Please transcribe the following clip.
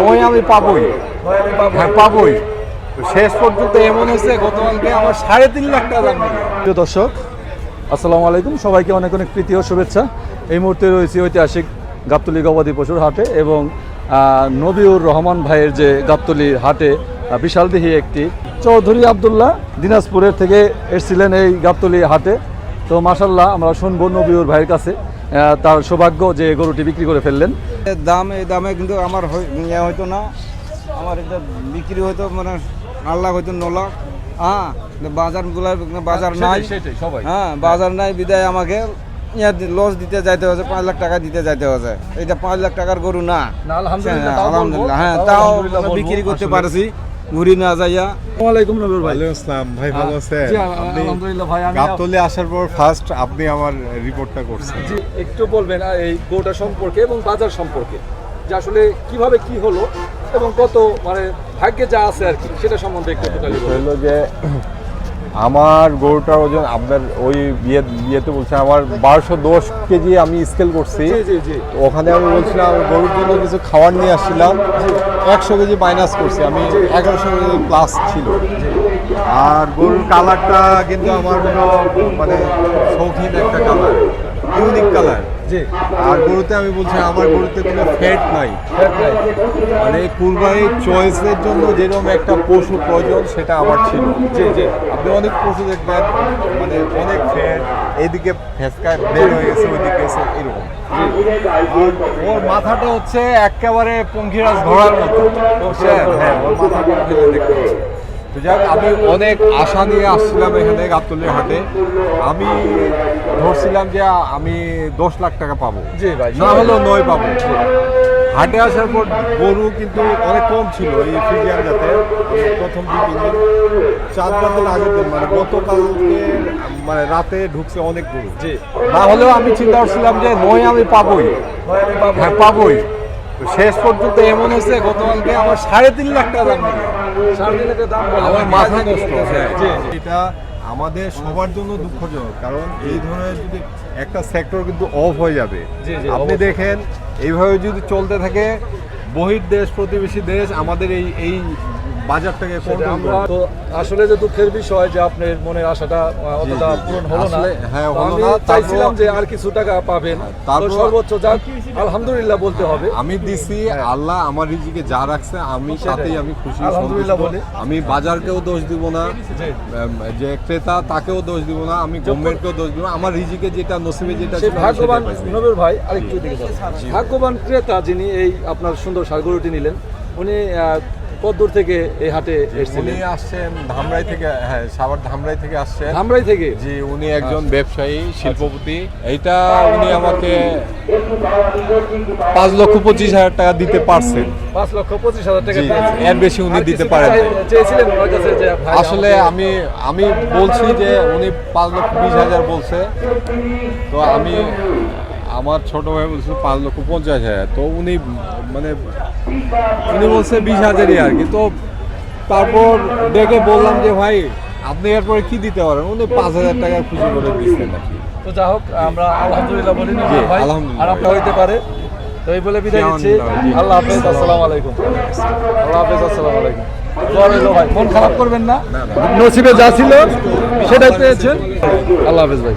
নয় আমি পাবোই। হ্যাঁ পাবোই। শেষ পর্যন্ত এমন হয়েছে গতকালকে আমার সাড়ে তিন লাখ টাকা প্রিয় দর্শক আসসালামু আলাইকুম। সবাইকে অনেক অনেক প্রীতি ও শুভেচ্ছা। এই মুহূর্তে রয়েছে ঐতিহাসিক গাবতলি গবাদি পশুর হাটে এবং আহ, নবিউর রহমান ভাইয়ের যে গাবতলির হাটে বিশালদেহী একটি চৌধুরী আবদুল্লাহ দিনাজপুরের থেকে এসেছিলেন এই গাবতলি হাটে। তো মাসাল্লাহ আমরা শুনব নবিউর ভাইয়ের কাছে। তার সৌভাগ্য যে গরুটি বিক্রি করে ফেললেন। দাম এই দামে কিন্তু আমার হই- ইয়ে হইতো না। আমার এটা বিক্রি হইতো মানে আট লাখ হইতো ন লাখ। হ্যাঁ বাজারগুলো বাজার নাই। হ্যাঁ বাজার নাই বিদায় আমাকে। লস দিতে যাইতে হচ্ছে পাঁচ লাখ টাকা দিতে যাইতে হচ্ছে এটা পাঁচ লাখ টাকার গরু না। না, আলহামদুলিল্লাহ, হ্যাঁ তাও বলব, বিক্রি করতে পারছি। ঘুরি না যাইয়া। ওয়ালাইকুম নবিউর ভাই। আসসালাম। ভাই ভালো আছেন? জি, আলহামদুলিল্লাহ ভাই আমি গাবতলে আসার পর ফার্স্ট আপনি আমার রিপোর্টটা করছেন। জি একটু বলবেন এই গোটা সম্পর্কে এবং বাজার সম্পর্কে। যে আসলে কীভাবে কি হলো এবং কত মানে ভাগ্যে যা আছে আর কি সেটা সম্বন্ধে একটু টোটালি বলবেন হলো যে আমার গরুটার ওজন আপনার ওই বিয়ে বিয়েতে বলছে আমার বারোশো দশ কেজি আমি স্কেল করছি। ওখানে আমি বলছিলাম গরুর জন্য কিছু খাবার নিয়ে আসছিলাম। একশো কেজি মাইনাস করছি আমি এগারোশো কেজি প্লাস ছিল। আর গরুর কালারটা কিন্তু আমার মানে শৌখিন একটা কালার ইউনিক কালার জি। আর গরুতে আমি বলছি আমার গরুতে কোনো ফ্যাট নাই। মানে কুরবানির চয়েসের জন্য যেরকম একটা পশু প্রয়োজন সেটা আমার ছিল। জি জি। আপনি অনেক পশু দেখবেন মানে অনেক ফ্যাট এইদিকে ফেসকায় বের হয়ে গেছে ওইদিকে গেছে এরকম। ওর মাথাটা হচ্ছে একেবারে পঙ্খিরাজ ঘোড়ার মতো। হ্যাঁ ওর মাথাটা দেখতে পাচ্ছি। যাক আমি অনেক আশা নিয়ে আসছিলাম এখানে গাবতলির হাটে। আমি ধরছিলাম যে আমি দশ লাখ টাকা পাবো। জি ভাই না হলেও নয় পাবো। হাটে আসার পর গরু কিন্তু অনেক কম ছিল এই ফ্রিজিয়ান জাতে। প্রথম দুই তিন দিন চার রাতের আগের দিন মানে গতকালকে মানে রাতে ঢুকছে অনেক গরু। জি। না হলেও আমি চিন্তা করছিলাম যে নয় আমি পাবোই। হ্যাঁ পাবোই। শেষ পর্যন্ত এমন হয়েছে গতকালকে আমার সাড়ে তিন লাখ টাকা দাম নিল। সাড়ে তিন লাখের দাম আমার মাথা নষ্ট হ্যাঁ। এটা আমাদের সবার জন্য দুঃখজনক কারণ এই ধরনের যদি একটা সেক্টর কিন্তু অফ হয়ে যাবে আপনি দেখেন এইভাবে যদি চলতে থাকে বহির দেশ প্রতিবেশী দেশ আমাদের এই এই বাজারটাকে কন্ট্রোল তো আসলে যে দুঃখের বিষয় যে আপনার মনের আশাটা অতটা। পূরণ হলো না। হ্যাঁ, আমি চাইছিলাম যে আর কিছু টাকা পাবেন। তারপর- সর্বোচ্চ যাক আলহামদুলিল্লাহ বলতে হবে। আমি দিছি আল্লাহ আমার রিজিকে যা রাখছে আমি তাতেই আমি খুশি আলহামদুলিল্লাহ। বলি। আমি বাজারকেও দোষ দিব না যে ক্রেতা তাকেও দোষ দিব না আমি গভর্নমেন্টকেও দোষ দিব না। আমার রিজিকে যেটা নসিবে যেটা ভাগ্যবান নবীর ভাই আরেকটু দিকে ভাগ্যবান ক্রেতা যিনি এই আপনার সুন্দর সারগরুটি নিলেন উনি আহ, কতদূর থেকে এই হাটে উনি আসছেন ধামরাই থেকে হ্যাঁ সাভার ধামরাই থেকে আসছেন। ধামরাই থেকে? জি উনি একজন ব্যবসায়ী শিল্পপতি। এইটা উনি আমাকে পাঁচ লক্ষ পঁচিশ হাজার টাকা দিতে পারছেন। পাঁচ লক্ষ পঁচিশ হাজার টাকা এর বেশি উনি দিতে পারেন চেয়েছিলেন আসলে আমি আমি বলছি যে উনি পাঁচ লক্ষ বিশ হাজার বলছে। তো আমি আমার ছোট ভাই বলছিল পাঁচ লক্ষ পঞ্চাশ হাজার। তো উনি মানে উনি বলছে বিশ হাজারই আর কি। তো তারপর ডেকে বললাম যে ভাই আপনি এরপরে কি দিতে পারেন? উনি পাঁচ হাজার টাকা খুশি করে দিচ্ছেন নাকি তো যা হোক আমরা আলহামদুলিল্লাহ বলি ভাই আর আপনার হইতে পারে। তো এই বলে বিদায় আল্লাহ হাফেজ আসসালামু আলাইকুম। আল্লাহ হাফেজ আসসালামু আলাইকুম। ভাই মন খারাপ করবেন না। নসিবে যা ছিল সেটাই পেয়েছেন। আল্লাহ হাফেজ ভাই।